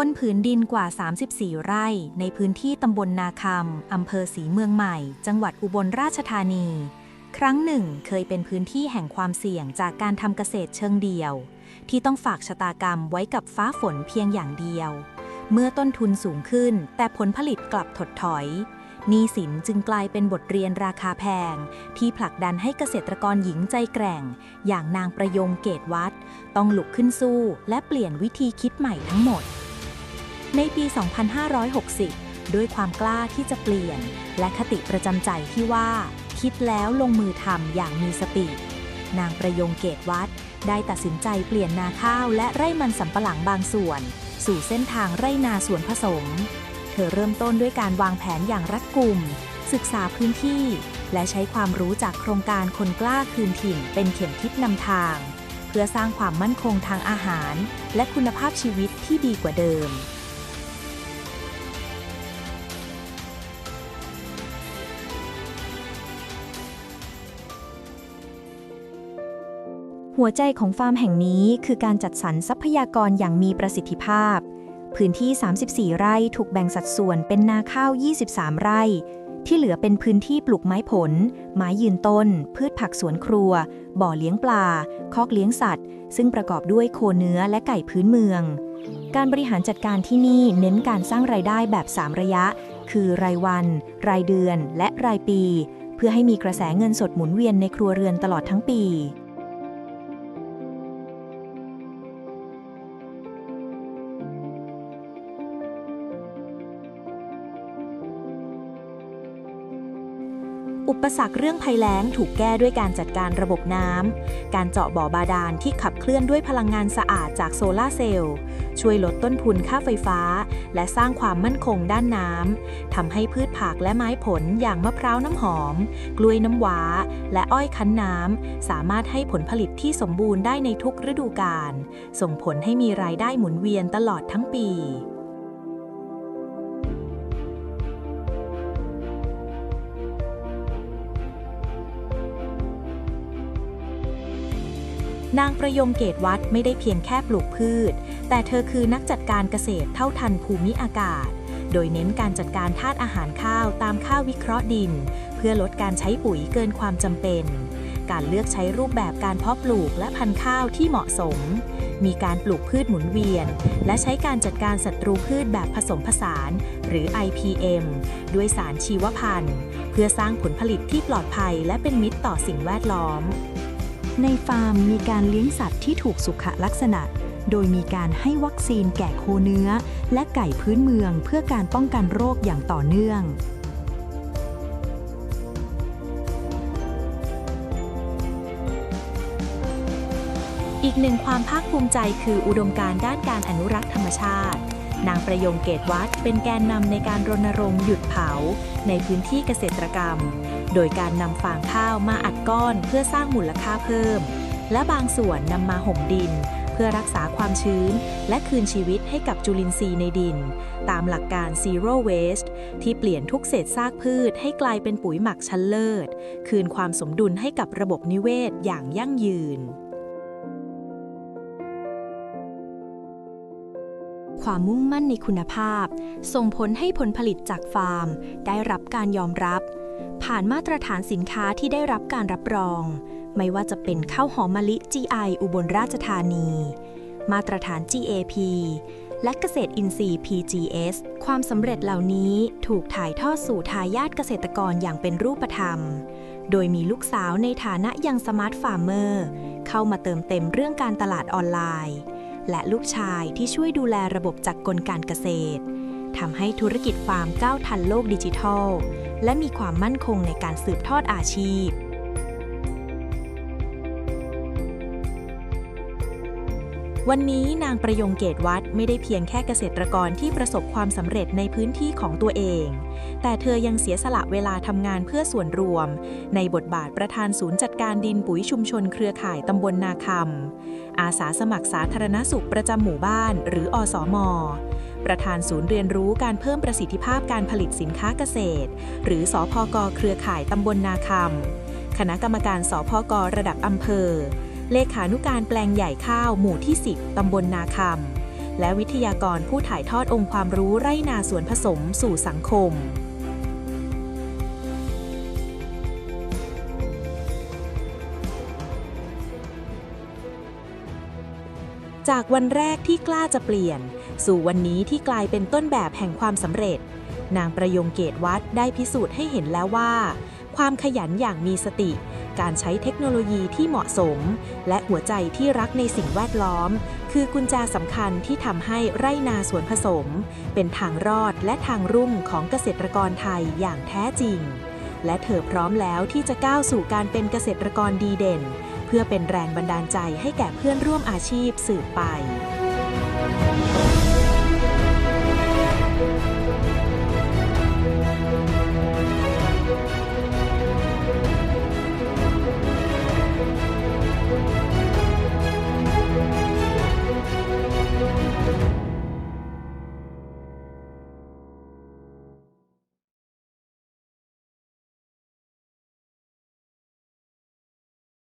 บนผืนดินกว่า 34 ไร่ในพื้นที่ตำบลนาคำอำเภอศรีเมืองใหม่ จังหวัดอุบลราชธานี ครั้งหนึ่งเคยเป็นพื้นที่แห่งความเสี่ยงจากการทำเกษตรเชิงเดี่ยว ที่ต้องฝากชะตากรรมไว้กับฟ้าฝนเพียงอย่างเดียว เมื่อต้นทุนสูงขึ้น แต่ผลผลิตกลับถดถอยหนี้สินจึงกลายเป็นบทเรียนราคาแพง ที่ผลักดันให้เกษตรกรหญิงใจแกร่ง อย่างนางประยงเกตวัด ต้องลุกขึ้นสู้ และเปลี่ยนวิธีคิดใหม่ทั้งหมด ในปี 2560 ด้วยความกล้าที่จะเปลี่ยน และคติประจำใจที่ว่า คิดแล้วลงมือทำอย่างมีสติ นางประยงเกตวัดได้ตัดสินใจเปลี่ยนนาข้าวและไร่มันสำปะหลังบางส่วน สู่เส้นทางไร่นาสวนผสม เธอเริ่มต้นด้วยการวางแผนอย่างรัดกุม ศึกษาพื้นที่ และใช้ความรู้จากโครงการคนกล้าคืนถิ่นเป็นเข็มทิศนำทาง เพื่อสร้างความมั่นคงทางอาหาร และคุณภาพชีวิตที่ดีกว่าเดิม หัวใจของฟาร์มแห่งนี้คือการจัดสรรทรัพยากรอย่างมีประสิทธิภาพ พื้นที่ 34 ไร่ถูกแบ่งสัดส่วนเป็นนาข้าว 23 ไร่ ที่เหลือเป็นพื้นที่ปลูกไม้ผล ไม้ยืนต้น พืชผักสวนครัว บ่อเลี้ยงปลา คอกเลี้ยงสัตว์ ซึ่งประกอบด้วยโคเนื้อและไก่พื้นเมือง การบริหารจัดการที่นี่เน้นการสร้างรายได้แบบ 3 ระยะ คือรายวัน รายเดือน และรายปี เพื่อให้มีกระแสเงินสดหมุนเวียนในครัวเรือนตลอดทั้งปี อุปสรรคเรื่องภัยแล้งถูกแก้ด้วยการจัดการระบบน้ำ การเจาะบ่อบาดาลที่ขับเคลื่อนด้วยพลังงานสะอาดจากโซลาเซลล์ ช่วยลดต้นทุนค่าไฟฟ้า และสร้างความมั่นคงด้านน้ำ ทำให้พืชผักและไม้ผลอย่างมะพร้าวน้ำหอม กล้วยน้ำว้า และอ้อยคั้นน้ำ สามารถให้ผลผลิตที่สมบูรณ์ได้ในทุกฤดูกาล ส่งผลให้มีรายได้หมุนเวียนตลอดทั้งปี นางประยงเกตวัดไม่ได้เพียงแค่ปลูกพืช แต่เธอคือนักจัดการเกษตรเท่าทันภูมิอากาศ โดยเน้นการจัดการธาตุอาหารข้าวตามค่าวิเคราะห์ดิน เพื่อลดการใช้ปุ๋ยเกินความจำเป็น การเลือกใช้รูปแบบการเพาะปลูกและพันธุ์ข้าวที่เหมาะสม มีการปลูกพืชหมุนเวียน และใช้การจัดการศัตรูพืชแบบผสมผสาน หรือ IPM ด้วยสารชีวพันธุ์ เพื่อสร้างผลผลิตที่ปลอดภัยและเป็นมิตรต่อสิ่งแวดล้อม ในฟาร์มมีการเลี้ยงสัตว์ที่ถูกสุขลักษณะ โดยมีการให้วัคซีนแก่โคเนื้อ และไก่พื้นเมืองเพื่อการป้องกันโรคอย่างต่อเนื่องอีกหนึ่งความภาคภูมิใจคืออุดมการณ์ด้านการอนุรักษ์ธรรมชาติ นางประยงเกตวัดเป็นแกนนำในการรณรงค์หยุดเผา ในพื้นที่เกษตรกรรม โดยการนำฟางข้าวมาอัดก้อนเพื่อสร้างมูลค่าเพิ่ม และบางส่วนนำมาห่มดิน เพื่อรักษาความชื้น และคืนชีวิตให้กับจุลินทรีย์ในดิน ตามหลักการ zero waste ที่เปลี่ยนทุกเศษซากพืชให้กลายเป็นปุ๋ยหมักชั้นเลิศ คืนความสมดุลให้กับระบบนิเวศอย่างยั่งยืนความมุ่งมั่นในคุณภาพ ส่งผลให้ผลผลิตจากฟาร์ม ได้รับการยอมรับ ผ่านมาตรฐานสินค้าที่ได้รับการรับรอง ไม่ว่าจะเป็นข้าวหอมมะลิ GI อุบลราชธานี มาตรฐาน GAP และเกษตรอินทรีย์ PGS ความสำเร็จเหล่านี้ถูกถ่ายทอดสู่ทายาทเกษตรกรอย่างเป็นรูปธรรม โดยมีลูกสาวในฐานะยังสมาร์ทฟาร์มเมอร์ เข้ามาเติมเต็มเรื่องการตลาดออนไลน์ และลูกชายที่ช่วยดูแลระบบจักรกลการเกษตรทำให้ธุรกิจฟาร์มก้าวทันโลกดิจิทัล และมีความมั่นคงในการสืบทอดอาชีพ วันนี้นางประยงเกตวัดไม่ได้เพียงแค่เกษตรกรที่ประสบความสำเร็จในพื้นที่ของตัวเอง แต่เธอยังเสียสละเวลาทำงานเพื่อส่วนรวม ในบทบาทประธานศูนย์จัดการดินปุ๋ยชุมชนเครือข่ายตำบลนาคำอาสาสมัครสาธารณสุขประจำหมู่บ้านหรืออสม ประธานศูนย์เรียนรู้การเพิ่มประสิทธิภาพการผลิตสินค้าเกษตร หรือสอพกเครือข่ายตำบลนาคำคณะกรรมการสพกระดับอำเภอ เลขานุการแปลงใหญ่ข้าวหมู่ที่ 10ตำบลนาคำและวิทยากรผู้ถ่ายทอดองค์ความรู้ไร่นาสวนผสมสู่สังคม จากวันแรกที่กล้าจะเปลี่ยน สู่วันนี้ที่กลายเป็นต้นแบบแห่งความสำเร็จ นางประยงเกตวัดได้พิสูจน์ให้เห็นแล้วว่า ความขยันอย่างมีสติ การใช้เทคโนโลยีที่เหมาะสม และหัวใจที่รักในสิ่งแวดล้อม คือกุญแจสำคัญที่ทำให้ไร่นาสวนผสม เป็นทางรอดและทางรุ่งของเกษตรกรไทยอย่างแท้จริง และเธอพร้อมแล้วที่จะก้าวสู่การเป็นเกษตรกรดีเด่น เพื่อเป็นแรงบันดาลใจให้แก่เพื่อนร่วมอาชีพสืบไป